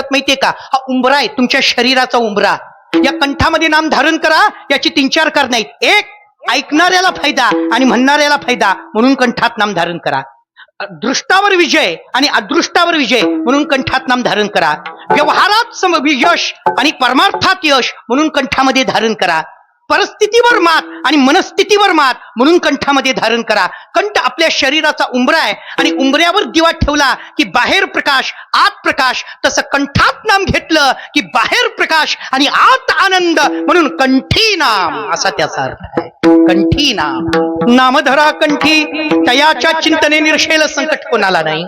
म्हणतात माहितीये का? हा उंबरा आहे तुमच्या शरीराचा उंबरा. या कंठामध्ये नाम धारण करा याची तीन चार कारण आहेत. एक ऐकणाऱ्याला फायदा आणि म्हणणाऱ्याला फायदा म्हणून कंठात नाम धारण करा. दृष्टावर विजय आणि अदृष्टावर विजय म्हणून कंठात नाम धारण करा. व्यवहारात सम यश आणि परमार्थात यश म्हणून कंठामध्ये धारण करा. परिस्थितीवर मात आणि मनस्थितीवर मात म्हणून कंठामध्ये धारण करा. कंठ आपल्या शरीराचा उंबरा आहे आणि उंबऱ्यावर दिवा ठेवला की बाहेर प्रकाश आत प्रकाश. तसं कंठात नाम घेतलं की बाहेर प्रकाश आणि आत आनंद म्हणून कंठी नाम. असा त्याचा अर्थ आहे. कंठी नाम. नामधरा कंठी. तयाच्या चिंतने निर्शेल संकट कोणाला नाही?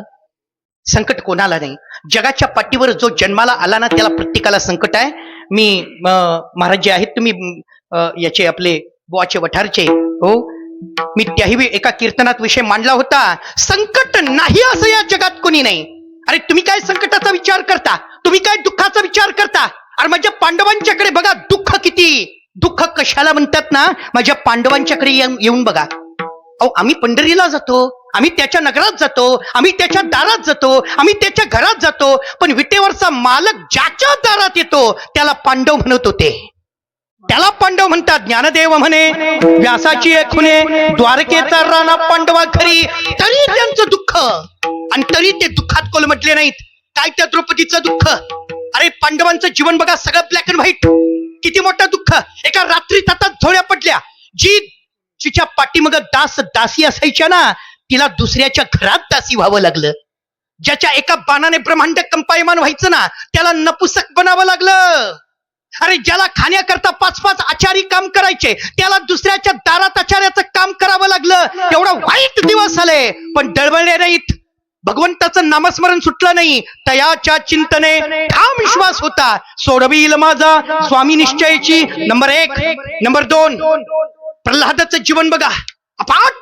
संकट कोणाला नाही? जगाच्या पाठीवर जो जन्माला आला ना त्याला प्रत्येकाला संकट आहे. मी अं, महाराज जे आहेत तुम्ही याचे आपले बुवाचे वठारचे हो? मी त्याही एका कीर्तनात विषय मांडला होता. संकट नाही असं या जगात कोणी नाही. अरे तुम्ही काय संकटाचा विचार करता? तुम्ही काय दुःखाचा विचार करता? अरे माझ्या पांडवांच्याकडे बघा दुःख किती? दुःख कशाला म्हणतात ना? माझ्या पांडवांच्याकडे येऊन येऊन बघा. अहो आम्ही पंढरीला जातो. आम्ही त्याच्या नगरात जातो. आम्ही त्याच्या दारात जातो. आम्ही त्याच्या घरात जातो. पण विटेवरचा मालक ज्याच्या दारात येतो त्याला पांडव म्हणत होते. त्याला पांडव म्हणतात ज्ञानदेव म्हणे. व्यासाची एक खुने द्वारकेचा राणा पांडवा खरी तरी त्यांचं दुःख. आणि तरी ते दुःखात कोल म्हटले नाहीत. काय त्या द्रौपदीचं दुःख? अरे पांडवांचं जीवन बघा सगळं ब्लॅक अँड व्हाईट किती मोठं दुःख. एका रात्री तातात झोळ्या पडल्या. जी जिच्या पाठीमग दास दासी असायच्या ना तिला दुसऱ्याच्या घरात दासी व्हावं लागलं. ज्याच्या एका बाणाने ब्रह्मांड कंपायमान व्हायचं ना त्याला नपुसक बनावं लागलं. अरे ज्याला खाण्याकरता पाच पाच आचारी काम करायचे त्याला दुसऱ्याच्या दारात आचार्याचं काम करावं लागलं. एवढा वाईट दिवस आले. पण डळबळले नाहीत. भगवंताचं नामस्मरण सुटलं नाही. तयाच्या चिंतने ठाम विश्वास होता. सोडवील माझा. स्वामी निश्चयाची. नंबर एक. नंबर दोन. प्रल्हादाचं जीवन बघा. अपाट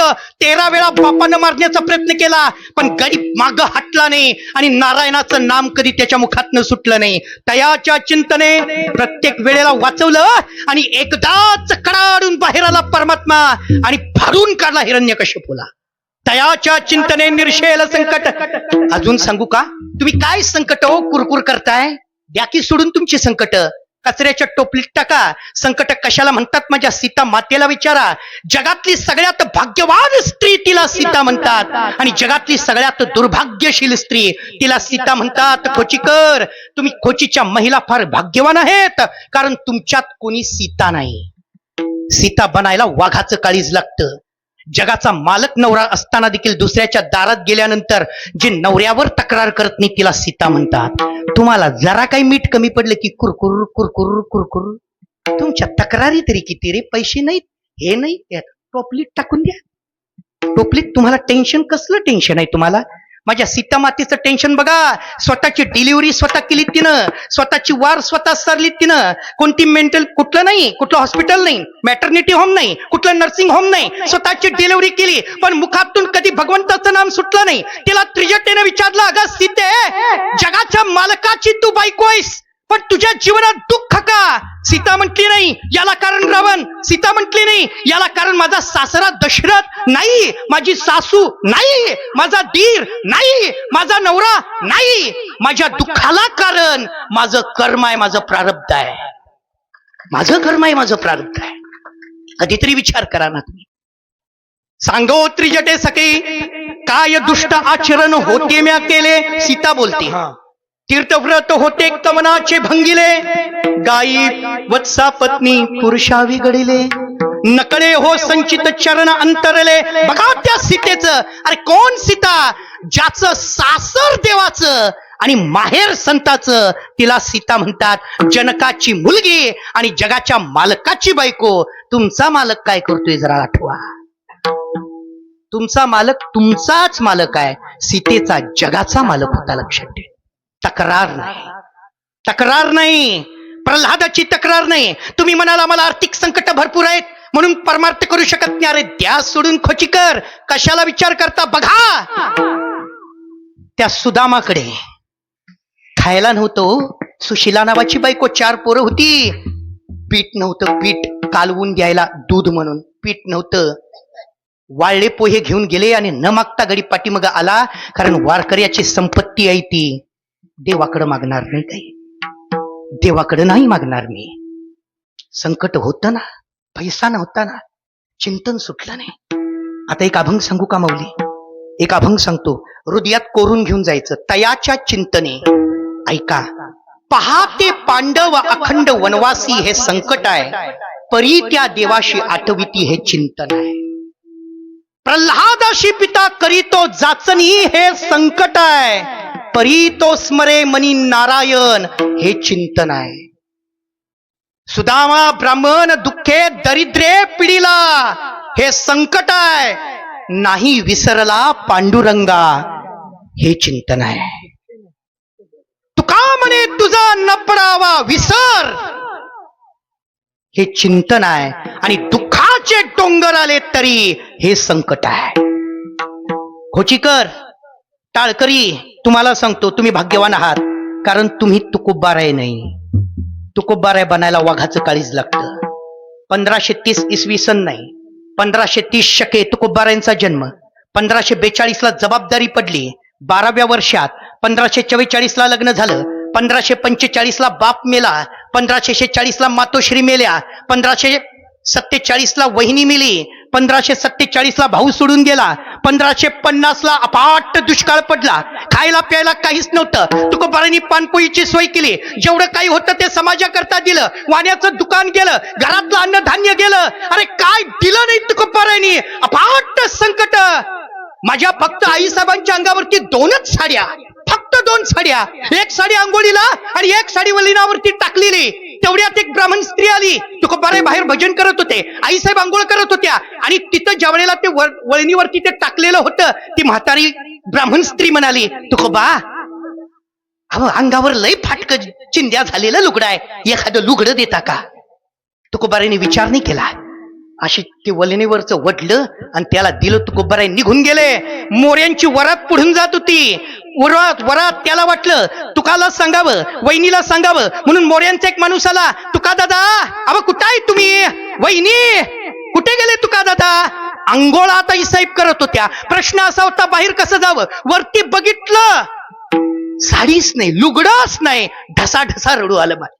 संकटानं तेरा वेळा बापानं मारण्याचा प्रयत्न केला पण गरीब माग हटला नाही आणि नारायणाचं नाम कधी त्याच्या मुखातनं सुटलं नाही. तयाच्या चिंतने प्रत्येक वेळेला वाचवलं आणि एकदाच कडाडून बाहेर आला परमात्मा आणि फाडून काढला हिरण्य कश्यपूला. तयाच्या चिंतने निर्शेल संकट. अजून सांगू का? तुम्ही काय संकट हो? कुरकुर करताय? द्या की सोडून तुमची संकट. कचऱ्याच्या टोपलीत टाका. संकट कशाला म्हणतात? माझ्या सीता मातेला विचारा. जगातली सगळ्यात भाग्यवान स्त्री तिला सीता म्हणतात. आणि जगातली सगळ्यात दुर्भाग्यशील स्त्री तिला सीता म्हणतात. खोचीकर तुम्ही खोचीच्या महिला फार भाग्यवान आहेत. कारण तुमच्यात कोणी सीता नाही. सीता बनायला वाघाचं काळीज लागतं. जगाचा मालक नवरा असताना देखील दुसऱ्याच्या दारात गेल्यानंतर जे नवऱ्यावर तक्रार करत नाही तिला सीता म्हणतात. तुम्हाला जरा काही मीठ कमी पडलं की कुरकुर कुरकुर कुरकुर. तुमच्या तक्रारी तरी किती रे? पैसे नाहीत हे नाही टोपलीत टाकून द्या. टोपलीत तुम्हाला टेन्शन कसलं टेन्शन आहे तुम्हाला? माझ्या सीता मातेचं टेन्शन बघा. स्वतःची डिलिव्हरी स्वतः केली तिनं. स्वतःची वार स्वतः सरली तिनं. कोणती मेंटल कुठलं नाही कुठलं हॉस्पिटल नाही मॅटर्निटी होम नाही कुठलं नर्सिंग होम नाही. स्वतःची डिलिव्हरी केली. पण मुखातून कधी भगवंताचं नाम सुटलं नाही. तिला त्रिजटेने विचारलं अगं सीते जगाच्या मालकाची तू बायको आहेस पण तुझ्या जीवनात दुःख का? सीता म्हटली नाही याला कारण रावण. सीता म्हटली नाही याला कारण माझा सासरा दशरथ नाही माझी सासू नाही माझा दीर नाही माझा नवरा नाही. माझ्या दुःखाला कारण माझं कर्म आहे माझं प्रारब्ध आहे. माझं कर्म आहे माझं प्रारब्ध आहे. कधीतरी विचार करा ना तुम्ही. सांगो त्रिजटे सके काय दुष्ट आचरण होते म्या केले? सीता बोलते. तीर्थव्रत होते कमनाचे भंगिले. गायी वत्सा पत्नी पुरुषावी घडिले नकळे हो संचित चरण अंतरले. बघा त्या सीतेचं. अरे कोण सीता? ज्याचं सासर देवाचं आणि माहेर संताचं तिला सीता म्हणतात. जनकाची मुलगी आणि जगाच्या मालकाची बायको. तुमचा मालक काय करतोय जरा आठवा. तुमचा मालक तुमचाच मालक आहे. सीतेचा जगाचा मालक होता लक्षात ठेव. तक्रार नाही. तक्रार नाही. प्रल्हादाची तक्रार नाही. तुम्ही म्हणाला मला आर्थिक संकट भरपूर आहेत म्हणून परमार्थ करू शकत नाही. अरे द्या सोडून खोची कर कशाला विचार करता बघा. त्या सुदामाकडे खायला नव्हतो हो. सुशिला नावाची बायको चार पोरं होती. पीठ नव्हतं पीठ कालवून घ्यायला दूध म्हणून. पीठ नव्हतं. वाळले पोहे घेऊन गेले आणि न मागता गडी पाठीमग आला कारण वारकऱ्याची संपत्ती आहे ती. देवाकडे मागणार नाही काही. देवाकडे नाही मागणार मी. संकट होतं ना पैसा नव्हता ना चिंतन सुटलं नाही. आता एक अभंग सांगू का माऊली? एक अभंग सांगतो हृदयात कोरून घेऊन जायचं तयाच्या चिंतने. ऐका पहाते पांडव अखंड वनवासी हे संकट आहे परी त्या देवाशी आठविती हे चिंतन आहे. प्रल्हादाशी पिता करीतो जाचनी हे संकट आहे. परी तो स्मरे मनी नारायण हे चिंतन आहे. सुदामा ब्राह्मण दुःखे दरिद्रे पिढीला हे संकट आहे. नाही विसरला पांडुरंगा हे चिंतन आहे. तुका म्हणे तुझा न पडावा विसर. हे चिंतन आहे आणि दुःखाचे डोंगर आले तरी हे संकट आहे. खोचीकर टाळकरी तुम्हाला सांगतो तुम्ही भाग्यवान आहात. कारण तुम्ही तुकुबाराय नाही. तुकुबाराय बनायला वाघाचं काळीज लागतं. पंधराशे तीस इसवी सन नाही. पंधराशे तीस शके तुकुबारायांचा जन्म. पंधराशे बेचाळीसला जबाबदारी पडली. बाराव्या वर्षात पंधराशे चव्वेचाळीसला लग्न झालं. पंधराशे पंचेचाळीसला बाप मेला. पंधराशे शेचाळीसला मातोश्री मेल्या. पंधराशे सत्तेचाळीसला वहिनी मिली. पंधराशे सत्तेचाळीसला भाऊ सोडून गेला. पंधराशे पन्नासला अपाट दुष्काळ पडला. खायला प्यायला काहीच नव्हतं. तुकोबारांनी पानपोईची सोय केली. जेवढं काही होतं ते समाजाकरता दिलं. वाण्याचं दुकान गेलं. घरातलं अन्नधान्य गेलं. अरे काय दिलं नाही तुकोबारांनी? अपाट संकट. माझ्या फक्त आईसाहेबांच्या अंगावरती दोनच साड्या. फक्त दोन साड्या. एक साडी आंघोळीला आणि एक साडी वलिनावरती टाकलेली. तेवढ्यात एक ब्राह्मण स्त्री आली. तुकोबाराय बाहेर भजन करत होते. आईसाहेब आंघोळ करत होत्या. आणि तिथं ज्या वेळेला ते वळणीवरती ते टाकलेलं होतं ती म्हातारी ब्राह्मण स्त्री म्हणाली तुकोबा अहो अंगावर लय फाटक चिंध्या झालेलं लुगडं आहे. एखादं लुगडं देता का? तुकोबाराने विचार नाही केला. अशी ते वलिनीवरच वडलं आणि त्याला दिलं तुकोबाराय निघून गेले. मोऱ्यांची वरात पुढून जात होती. वरात वरात त्याला वाटलं तुकाला सांगावं वहिनीला सांगावं. म्हणून मोऱ्यांचा एक माणूस आला तुका दादा अव कुठं आहे तुम्ही? वहिनी कुठे गेले तुका दादा? अंघोळ आता साहेब करत होत्या. प्रश्न असा होता बाहेर कसं जावं? वरती बघितलं. साडीच नाही लुगडंच नाही. ढसा ढसा रडू आलं मला.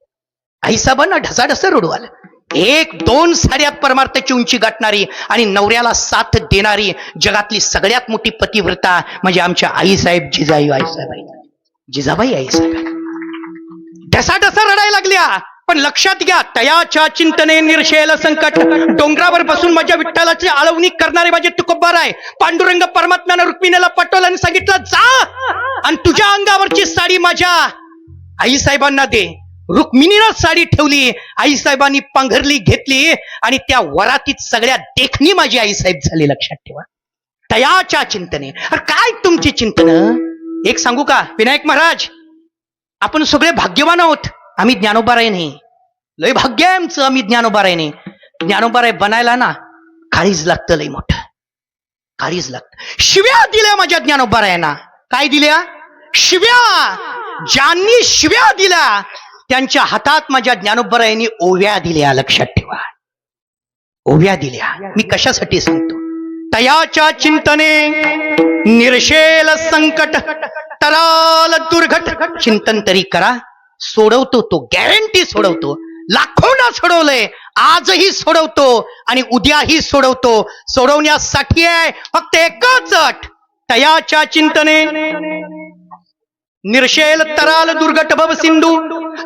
आईसाहेबांना ढसा ढसा रडू आलं. एक दोन साड्यात परमार्थाची उंची गाठणारी आणि नवऱ्याला साथ देणारी जगातली सगळ्यात मोठी पतिव्रता म्हणजे आमच्या आईसाहेब जिजाई आईसाहेब जिजाबाई आईसाहेब ढसा ढसा रडायला लागल्या. पण लक्षात घ्या तयाच्या चिंतने निर्शेल संकट. डोंगरावर बसून माझ्या विठ्ठलाची आळवणी करणारे माझे तुकोबार आहे. पांडुरंग परमात्म्यानं रुक्मिणीला पटवलं आणि सांगितलं जा आणि तुझ्या अंगावरची साडी माझ्या. आईसाहेबांना दे. रुक्मिणीनं साडी ठेवली आईसाहेबांनी पांघरली घेतली आणि त्या वरातीत सगळ्या देखणी माझी आईसाहेब झाली लक्षात ठेवा. तयाच्या चिंतने. अरे काय तुमची चिंतन? एक सांगू का? विनायक महाराज आपण सगळे भाग्यवान आहोत. आम्ही ज्ञानोबाराय नाही. लय भाग्य आहे आमचं आम्ही ज्ञानोबाराय नाही. ज्ञानोबाराय बनायला ना काळीज लागतं लय मोठ. काळीज लागत. शिव्या दिल्या माझ्या ज्ञानोबारायांना काय दिल्या? शिव्या. ज्यांनी शिव्या दिल्या त्यांच्या हातात माझ्या ज्ञानोबरायांनी ओव्या दिल्या लक्षात ठेवा. ओव्या दिल्या. मी कशासाठी सांगतो? तयाच्या चिंतने निर्शेल संकट तराल दुर्घट. चिंतन तरी करा. सोडवतो तो गॅरंटी सोडवतो. लाखोंना सोडवलंय आजही सोडवतो आणि उद्याही सोडवतो. सोडवण्यासाठी आहे फक्त एकच अट. तयाच्या चिंतने. निर्शेल तराल दुर्गट भव सिंधू.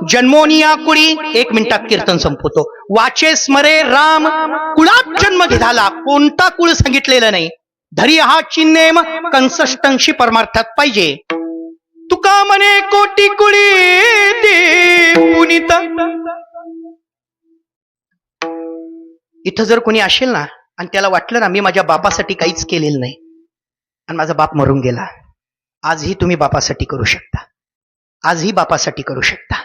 जन्मोनिया कुळी एक मिनिटात कीर्तन संपवतो. वाचे स्मरे राम. कुळात जन्म झाला कोणता कुळ सांगितलेलं नाही. धरी हा चिन्नेम कन्सस्टन्सी परमार्थात पाहिजे. तुका म्हणे कोटी कुळी दे पुनित इथं जर कोणी असेल ना आणि त्याला वाटलं ना मी माझ्या बापासाठी काहीच केलेलं नाही आणि माझा बाप मरून गेला आजही तुम्ही बापासाठी करू शकता. आजही बापासाठी करू शकता.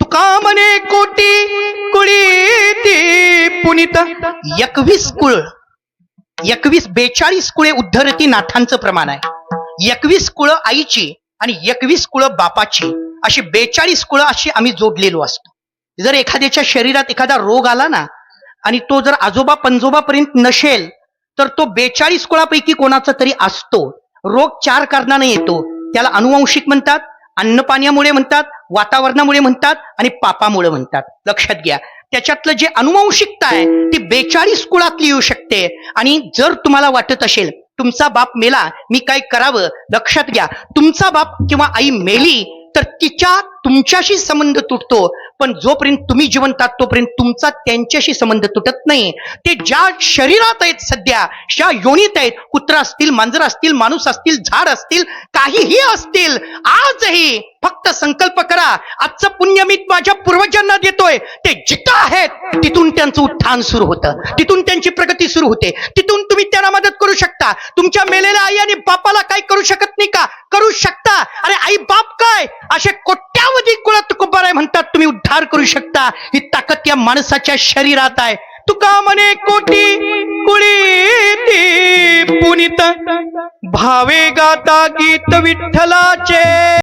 तुका म्हणे कोटी कुळी ती पुनित एकवीस कुळ एकवीस बेचाळीस कुळे उद्धरती नाथांचं प्रमाण आहे. एकवीस कुळं आईची आणि एकवीस कुळं बापाची अशी बेचाळीस कुळं अशी आम्ही जोडलेलो असतो. जर एखाद्याच्या शरीरात एखादा रोग आला ना आणि तो जर आजोबा पंजोबापर्यंत नसेल तर तो बेचाळीस कुळापैकी कोणाचा तरी असतो. रोग चार कारणाने येतो. त्याला अनुवंशिक म्हणतात अन्नपाण्यामुळे म्हणतात वातावरणामुळे म्हणतात आणि पापामुळे म्हणतात. लक्षात घ्या. त्याच्यातलं जे अनुवंशिकता आहे ती बेचाळीस कुळातली येऊ शकते. आणि जर तुम्हाला वाटत असेल तुमचा बाप मेला मी काय करावं? लक्षात घ्या. तुमचा बाप किंवा आई मेली तर तिच्या तुमच्याशी संबंध तुटतो. पण जोपर्यंत तुम्ही जिवंत आहात तोपर्यंत तुमचा त्यांच्याशी संबंध तुटत नाही. ते ज्या शरीरात आहेत सध्या ज्या योनीत आहेत कुत्रा असतील मांजर असतील माणूस असतील झाड असतील काहीही असतील आजही फक्त संकल्प करा आजचं पुण्य मी माझ्या पूर्वजांना देतोय. ते जिथं आहेत तिथून त्यांचं उत्थान सुरू होतं. तिथून त्यांची प्रगती सुरू होते. तिथून तुम्ही त्यांना मदत करू शकता. तुमच्या मेलेल्या आई आणि बापाला काय करू शकत नाही का? करू शकता. अरे आई बाप काय? असे कोट्यावधी कुळात कुंभार आहे म्हणतात तुम्ही उद्धार करू शकता. ही ताकद या माणसाच्या शरीरात आहे. तुका म्हणे कोटी कुळी पुनित. भावे गाता गीत विठ्ठलाचे.